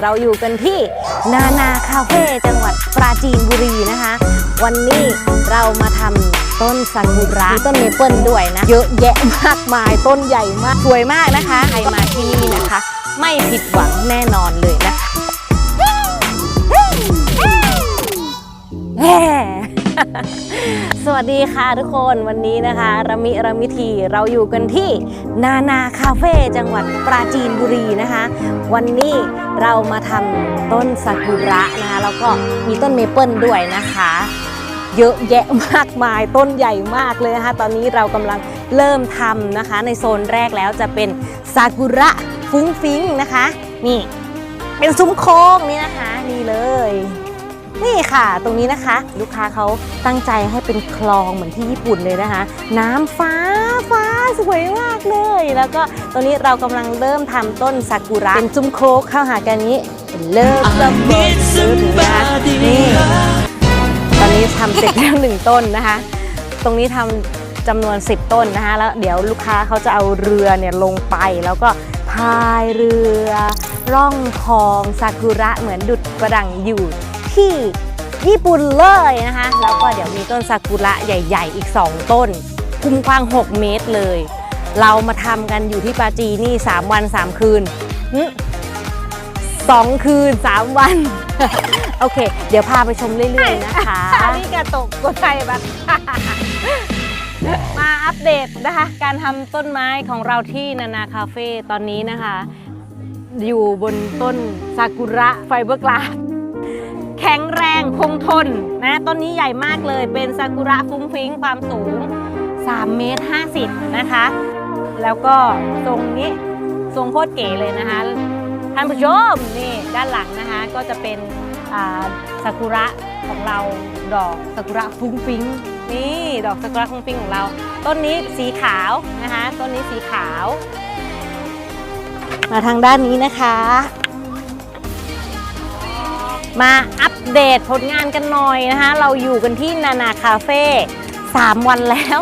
เราอยู่กันที่นานาคาเฟ่จังหวัดปราจีนบุรีนะคะ วันนี้เรามาทำต้นซากุระต้นเมเปิลด้วยนะ เยอะแยะมากมายต้นใหญ่มาก สวยมากนะคะใครมาที่นี่นะคะ ไม่ผิดหวังแน่นอนเลยนะคะ สวัสดีค่ะทุกคนวันนี้นะคะระมิระมิทีเราอยู่กันที่นานาคาเฟ่จังหวัดปราจีนบุรีนะคะ วันนี้เรามาทำต้นซากุระนะคะแล้วก็มีต้นเมเปิลด้วยนะคะ เยอะแยะมากมายต้นใหญ่มากเลยนะคะตอนนี้เรากำลังเริ่มทำนะคะ ในโซนแรกแล้วจะเป็นซากุระฟุ้งฟิ้งนะคะ นี่ เป็นซุ้มโค้งนี่นะคะนี่เลย นี่ค่ะ ตรงนี้นะคะ ลูกค้าเขาตั้งใจให้เป็นคลองเหมือนที่ญี่ปุ่นเลยนะคะ น้ำฟ้าฟ้าสวยมากเลย แล้วก็ตอนนี้เรากำลังเริ่มทำต้นซากุระเป็นซุ้มโคกเข้าหากันนี้เลิฟซัมเบอร์ถึงนะคะนี่ตอนนี้ทำเสร็จแล้วหนึ่งต้นนะคะ ตรงนี้ทำจำนวน 10 ต้นนะคะ แล้วเดี๋ยวลูกค้าเขาจะเอาเรือเนี่ยลงไปแล้วก็พายเรือ ร่องคลองซากุระเหมือนดุดประดังอยู่ ที่ญี่ปุ่นเลยนะคะ แล้วก็เดี๋ยวมีต้นซากุระใหญ่ ๆ อีก 2 ต้น คุมกว้าง 6 เมตรเลย เรามาทำกันอยู่ที่ปาจีนี่ 3 วัน 3 คืนสองคืน 3 วัน โอเค เดี๋ยวพาไปชมเรื่อยๆนะคะอาริกาโตะโกไซบัสมาอัปเดตนะคะ การทำต้นไม้ของเราที่นานาคาเฟ่ตอนนี้นะคะ อยู่บนต้นซากุระไฟเบอร์กลาส แข็งแรงคงทนนะต้นนี้ใหญ่มากเลยเป็นซากุระฟุ้งฟิ้งความสูง3เมตร50 นะคะ แล้วก็ทรงนี้ทรงโคตรเก๋เลยนะคะท่านผู้ชมนี่ด้านหลังนะคะก็จะเป็นซากุระของเราดอกซากุระฟุ้งฟิ้งนี่ดอกซากุระฟุ้งฟิ้งของเรา ต้นนี้สีขาวนะคะ ต้นนี้สีขาว มาทางด้านนี้นะคะ มาอัปเดตผลงานกันหน่อยนะคะ เราอยู่กันที่นานาคาเฟ่3วันแล้ว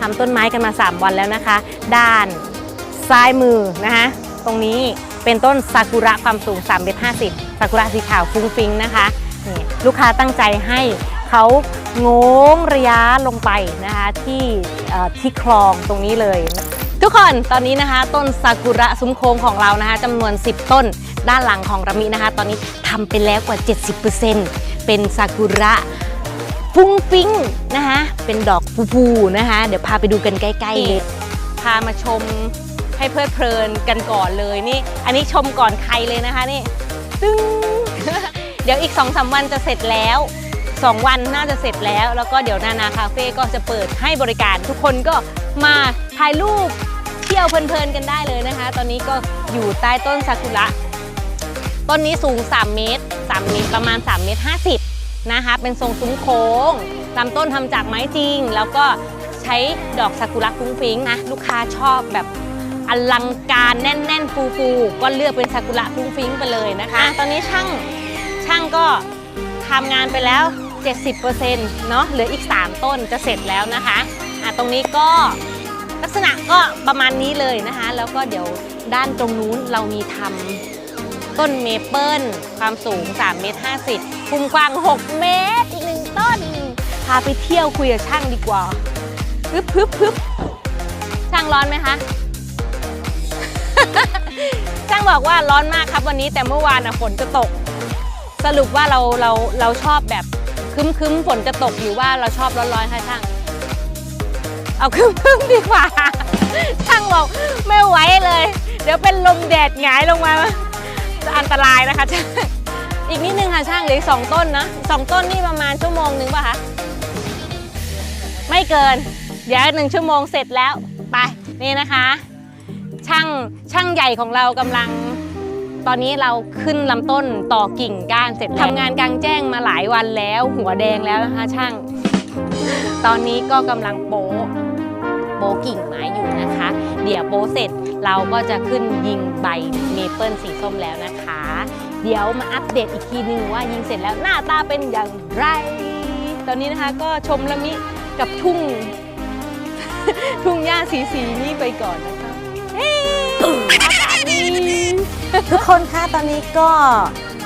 ทำต้นไม้กันมา 3 วันแล้วนะคะ ด้านซ้ายมือนะคะตรงนี้เป็นต้นซากุระความสูง3เมตร50ซากุระสีขาวฟุ้งฟิ้งนะคะนี่ลูกค้าตั้งใจให้เขาโง้งระยะลงไปนะคะที่ที่คลองตรงนี้เลย ทุกคนตอนนี้นะคะ ต้นซากุระซุ้มโค้งของเรานะคะจำนวน 10 ต้น ด้านหลังของรามินะคะ ตอนนี้ทำไปแล้วกว่า 70%เป็นซากุระฟุ้งฟิ้งนะคะเป็นดอกฟูๆนะคะ เดี๋ยวพาไปดูกันใกล้ๆเลยพามาชมให้เพลิดเพลินกันก่อนเลยนี่ อันนี้ชมก่อนใครเลยนะคะนี่ตึ้งเดี๋ยวอีก2อสวันจะเสร็จแล้ว 2 วันน่าจะเสร็จแล้ว แล้วก็เดี๋ยวนานาคาเฟ่ก็จะเปิดให้บริการ ทุกคนก็มาถ่ายรูปเที่ยวเพลินๆกันได้เลยนะคะ ตอนนี้ก็อยู่ใต้ต้นซากุระ ต้นนี้สูง 3 เมตร 3 เมตรประมาณ 3 เมตร 50 นะคะ เป็นทรงซุ้มโค้งลำต้นทำจากไม้จริง แล้วก็ใช้ดอกซากุระฟุ้งฟิ้งนะ ลูกค้าชอบแบบอลังการแน่น ๆ ฟูๆ ก็เลือกเป็นซากุระฟุ้งฟิ้งไปเลยนะคะ ตอนนี้ช่างช่างก็ทำงานไปแล้ว 70%เนาะเหลืออีก 3 ต้นจะเสร็จแล้วนะคะอะตรงนี้ก็ลักษณะก็ประมาณนี้เลยนะคะ แล้วก็เดี๋ยวด้านตรงนู้นเรามีทำ ต้นเมเปิลความสูง3เมตร50ภูมิกว้าง 6 เมตร อีกหนึ่งต้น พาไปเที่ยวคุยกับช่างดีกว่าฮึบฮึบฮึบช่างร้อนไหมคะ ช่างบอกว่าร้อนมากครับวันนี้แต่เมื่อวานอะฝนจะตก สรุปว่าเราเราเราชอบแบบคึ้มคึ้มฝนจะตกหรือว่าเราชอบร้อนๆคะช่าง เอาคึ้มคึ้มดีกว่า ช่างบอกไม่ไหวเลย เดี๋ยวเป็นลมแดดหงายลงมา อันตรายนะคะช่างอีกนิดนึงค่ะช่างเหลือสองต้นนะสองต้นนี่ประมาณชั่วโมงหนึ่งป่ะคะไม่เกิน เดี๋ยวหนึ่งชั่วโมงเสร็จแล้วไปนี่นะคะ ช่างช่างใหญ่ของเรากำลังตอนนี้เราขึ้นลำต้นต่อกิ่งก้านเสร็จทำงานกลางแจ้งมาหลายวันแล้ว หัวแดงแล้วนะคะช่าง ตอนนี้ก็กำลังโป๊ะโป๊กิ่งไม้อยู่นะคะ เดี๋ยวโป๊เสร็จ เราก็จะขึ้นยิงใบเมเปิลสีส้มแล้วนะคะ เดี๋ยวมาอัปเดตอีกทีนึงว่ายิงเสร็จแล้วหน้าตาเป็นอย่างไร ตอนนี้นะคะก็ชมละมิกับทุ่ง ทุ่งหญ้าสีสีนี้ไปก่อนนะคะเฮ้ยอากาศดีทุกคนคะตอนนี้ก็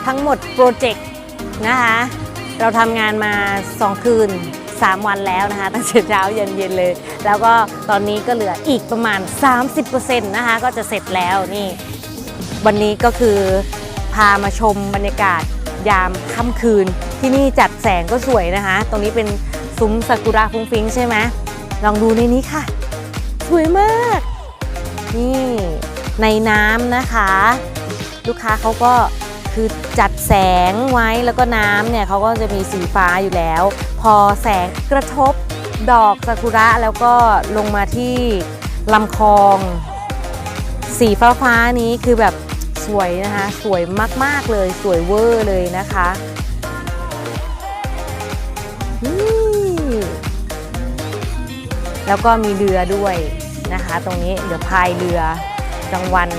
ทั้งหมดโปรเจกต์นะคะ เราทำงานมา 2 คืน 3 วันแล้วนะคะ ตั้งแต่เช้าเย็นๆเลย แล้วก็ตอนนี้ก็เหลืออีกประมาณ 30%นะคะ ก็จะเสร็จแล้วนี่ วันนี้ก็คือพามาชมบรรยากาศยามค่ำคืน ที่นี่จัดแสงก็สวยนะคะ ตรงนี้เป็นซุ้มซากุระฟุ้งฟิ้งใช่ไหมลองดูในนี้ค่ะ สวยมาก นี่ในน้ำนะคะ ลูกค้าเขาก็ คือจัดแสงไว้แล้วก็น้ำเนี่ยเขาก็จะมีสีฟ้าอยู่แล้ว พอแสงกระทบดอกซากุระแล้วก็ลงมาที่ลำคลอง สีฟ้าฟ้าๆนี้คือแบบสวยนะคะ สวยมาก ๆ เลยสวยเวอร์เลยนะคะแล้วก็มีเรือด้วยนะคะ ตรงนี้เดี๋ยวพายเรือกลางวัน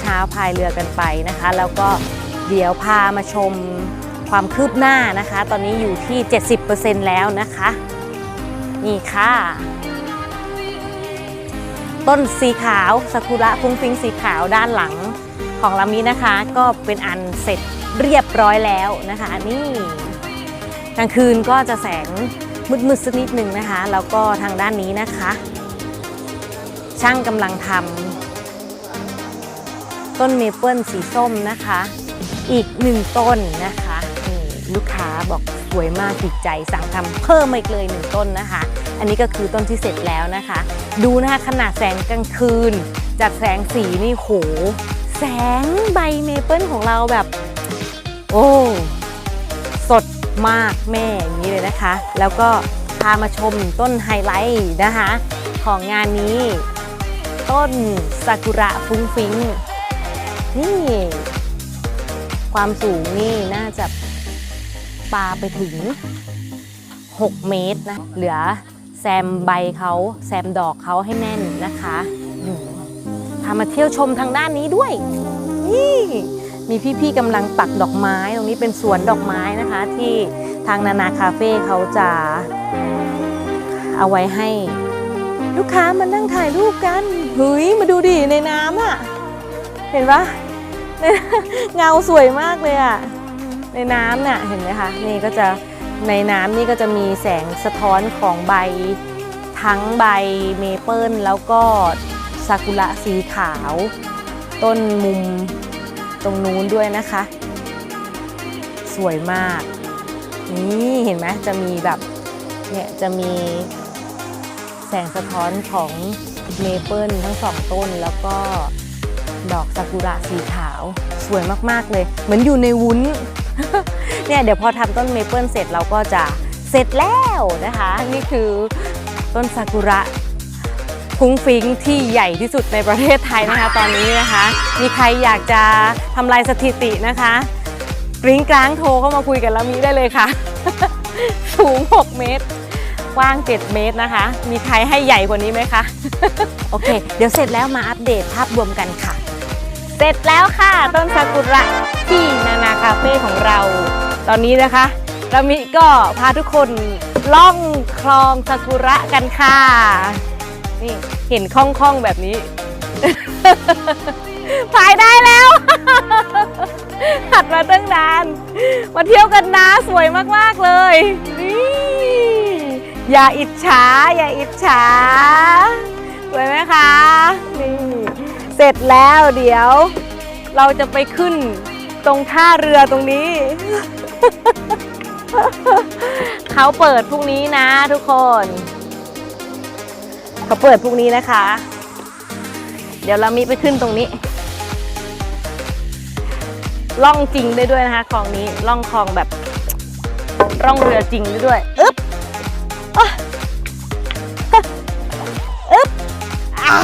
เช้าๆพายเรือกันไปนะคะ แล้วก็ เดี๋ยวพามาชมความคืบหน้านะคะ ตอนนี้อยู่ที่ 70%แล้วนะคะ นี่ค่ะ ต้นสีขาวซากุระฟุ้งฟิ้งสีขาวด้านหลังของลำนี้นะคะ ก็เป็นอันเสร็จเรียบร้อยแล้วนะคะ นี่กลางคืนก็จะแสงมืดๆสักนิดหนึ่งนะคะ แล้วก็ทางด้านนี้นะคะ ช่างกำลังทำต้นเมเปิลสีส้มนะคะ อีกหนึ่งต้นนะคะนี่ลูกค้าบอกสวยมากติดใจสั่งทำเพิ่มมาอีกเลยหนึ่งต้นนะคะ อันนี้ก็คือต้นที่เสร็จแล้วนะคะ ดูนะคะขนาดแสงกลางคืนจัดแสงสีนี่โห แสงใบเมเปิลของเราแบบ โอ้สดมากแม่อย่างนี้เลยนะคะ แล้วก็พามาชมต้นไฮไลท์นะคะ ของงานนี้ ต้นซากุระฟุ้งฟิ้งนี่ ความสูงนี่น่าจะปาไปถึง 6 เมตรนะ เหลือแซมใบเขาแซมดอกเขาให้แน่นนะคะพามาเที่ยวชมทางด้านนี้ด้วย นี่มีพี่ๆกำลังปักดอกไม้ ตรงนี้เป็นสวนดอกไม้นะคะ ที่ทางนานาคาเฟ่เขาจะเอาไว้ให้ ลูกค้ามานั่งถ่ายรูปกันเฮ้ยมาดูดิในน้ำอะ เห็นปะ เงาสวยมากเลยอะในน้ำน่ะเห็นไหมคะนี่ก็จะในน้ำนี่ก็จะมีแสงสะท้อนของใบทั้งใบเมเปิลแล้วก็ซากุระสีขาว ต้นมุมตรงนู้นด้วยนะคะ สวยมาก นี่เห็นไหมจะมีแบบเนี่ยจะมีแสงสะท้อนของเมเปิลทั้งสองต้นแล้วก็ ดอกซากุระสีขาว สวยมากๆเลย เหมือนอยู่ในวุ้น เนี่ยเดี๋ยวพอทำต้นเมเปิลเสร็จเราก็จะเสร็จแล้วนะคะ นี่คือต้นซากุระฟุ้งฟิ้งที่ใหญ่ที่สุดในประเทศไทยนะคะ ตอนนี้นะคะ มีใครอยากจะทำลายสถิตินะคะกริ้งกลางโทรเข้ามาคุยกันแล้วมีได้เลยค่ะ สูง 6 เมตรกว้าง 7 เมตรนะคะ มีใครให้ใหญ่กว่านี้ไหมคะ โอเค เดี๋ยวเสร็จแล้วมาอัปเดตภาพรวมกันค่ะ เสร็จแล้วค่ะต้นซากุระที่นานาคาเฟ่ของเรา ตอนนี้นะคะเรามิก็พาทุกคนล่องคลองซากุระกันค่ะ นี่เห็นคล่องๆแบบนี้ถ่ายได้แล้วหัดมาตั้งนาน มาเที่ยวกันนะสวยมากๆเลยนี่อย่าอิจฉาอย่าอิจฉาสวยไหมคะนี่ เสร็จแล้วเดี๋ยว เราจะไปขึ้นตรงท่าเรือตรงนี้ เขาเปิดพรุ่งนี้นะทุกคน เขาเปิดพรุ่งนี้นะคะ เดี๋ยวเรามีไปขึ้นตรงนี้ ล่องจริงได้ด้วยนะคะคลองนี้ล่องคลองแบบร่องเรือจริงได้ด้วยอึ๊บอึ๊บอะ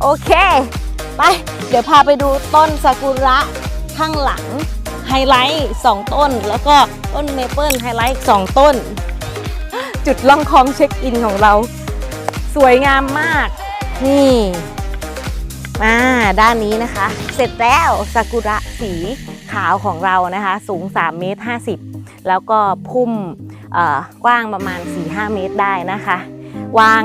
โอเค ไป เดี๋ยวพาไปดูต้นซากุระข้างหลังไฮไลท์2ต้น แล้วก็ต้นเมเปิลไฮไลท์2ต้น จุดล่องคลองเช็คอินของเรา สวยงามมาก นี่มาด้านนี้นะคะ เสร็จแล้วซากุระสีขาวของเรานะคะ สูง3เมตร50 แล้วก็พุ่มกว้างประมาณ 4-5 เมตรได้นะคะ วาง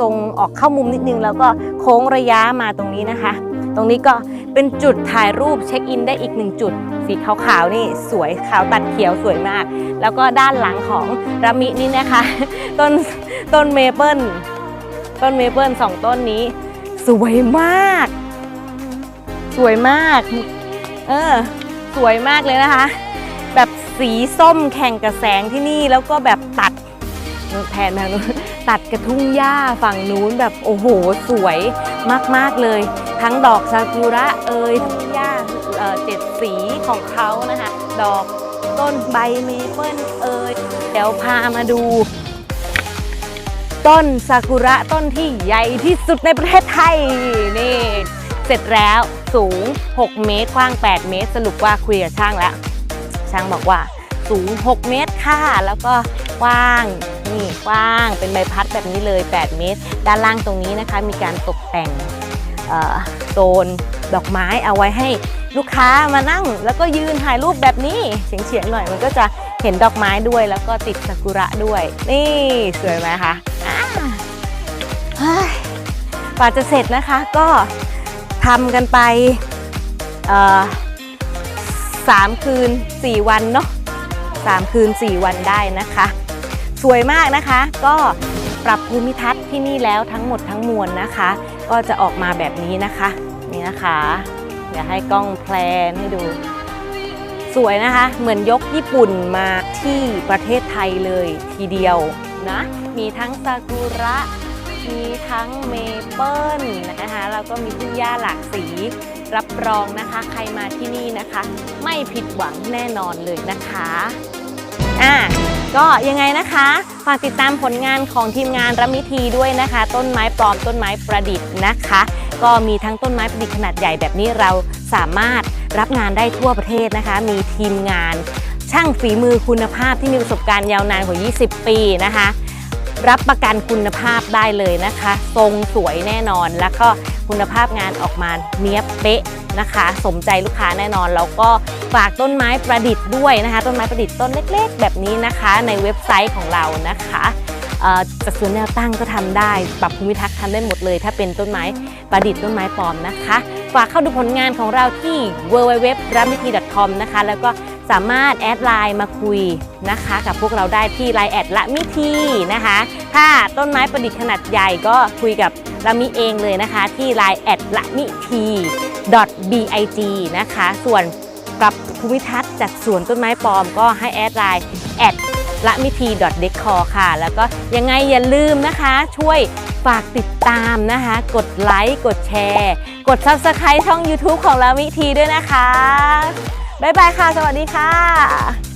ทรงออกเข้ามุมนิดนึง แล้วก็โค้งระยะมาตรงนี้นะคะ ตรงนี้ก็เป็นจุดถ่ายรูปเช็คอินได้อีกหนึ่งจุด สีขาวๆนี่สวยขาวตัดเขียวสวยมาก แล้วก็ด้านหลังของรามินี่นะคะต้นต้นเมเปิลต้นเมเปิลสองต้นนี้ สวยมาก สวยมาก เออ สวยมากเลยนะคะ แบบสีส้มแข่งกับแสงที่นี่แล้วก็แบบตัด แทนทาตัดกระทุ่งหญ้าฝั่งนู้นแบบโอ้โหสวยมาก ๆ เลย ทั้งดอกซากุระเอยทุ่งหญ้าเจ็ดสีของเขานะคะดอกต้นใบเมเปิลเอยเดี๋ยวพามาดู ต้นซากุระต้นที่ใหญ่ที่สุดในประเทศไทยนี่เสร็จแล้วสูง 6 เมตรกว้าง 8 เมตร สรุปว่าคุยกับช่างแล้ว ช่างบอกว่าสูง 6 เมตร ค่ะ แล้วก็กว้างนี่กว้างเป็นใบพัดแบบนี้เลย 8 เมตร ด้านล่างตรงนี้นะคะ มีการตกแต่งโซนดอกไม้เอาไว้ให้ลูกค้ามานั่ง แล้วก็ยืนถ่ายรูปแบบนี้เฉียงๆหน่อยมันก็จะเห็นดอกไม้ด้วย แล้วก็ติดซากุระด้วย นี่สวยไหมคะอ่าเฮ้ยกว่าจะเสร็จนะคะก็ทำกันไปสามคืน 4 วันเนาะ สามคืน 4 วันได้นะคะ สวยมากนะคะ ก็ปรับภูมิทัศน์ที่นี่แล้วทั้งหมดทั้งมวลนะคะ ก็จะออกมาแบบนี้นะคะ นี่นะคะเดี๋ยวให้กล้องแพลนให้ดู สวยนะคะ เหมือนยกญี่ปุ่นมาที่ประเทศไทยเลยทีเดียวนะ มีทั้งซากุระมีทั้งเมเปิลนะคะแล้วก็มีทุ่งหญ้าหลากสี รับรองนะคะ ใครมาที่นี่นะคะ ไม่ผิดหวังแน่นอนเลยนะคะ อะก็ยังไงนะคะฝากติดตามผลงานของทีมงานรัมิทีด้วยนะคะ ต้นไม้ปลอมต้นไม้ประดิษฐ์นะคะ ก็มีทั้งต้นไม้ประดิษฐ์ขนาดใหญ่แบบนี้เราสามารถรับงานได้ทั่วประเทศนะคะ มีทีมงานช่างฝีมือคุณภาพที่มีประสบการณ์ยาวนานกว่า 20 ปีนะคะ รับประกันคุณภาพได้เลยนะคะ ทรงสวยแน่นอนแล้วก็คุณภาพงานออกมาเนี้ยบเป๊ะ นะคะ สมใจลูกค้าแน่นอน แล้วก็ฝากต้นไม้ประดิษฐ์ด้วยนะคะ ต้นไม้ประดิษฐ์ต้นเล็ก ๆ แบบนี้นะคะ ในเว็บไซต์ของเรานะคะจัดสวนแนวตั้งก็ทำได้ ปรับภูมิทัศน์ทำได้หมดเลย ถ้าเป็นต้นไม้ประดิษฐ์ต้นไม้ปลอมนะคะ ฝากเข้าดูผลงานของเราที่ www r a m i t i c o m นะคะ แล้วก็สามารถแอดไลน์มาคุยนะคะ กับพวกเราได้ที่ไลน์แอดละมิทีนะคะ ถ้าต้นไม้ประดิษฐ์ขนาดใหญ่ก็คุยกับละมิเองเลยนะคะ ที่ไลน์แอดละมิที .big นะคะ ส่วนปรับภูมิทัศน์จัดสวนต้นไม้ปลอมก็ให้แอดไลน์แอดละมิที .decor ค่ะ แล้วก็ยังไงอย่าลืมนะคะ ช่วยฝากติดตามนะคะ กดไลค์ กดแชร์ กด Subscribe ช่อง YouTube ของละมิทีด้วยนะคะ บ๊ายบายค่ะ สวัสดีค่ะ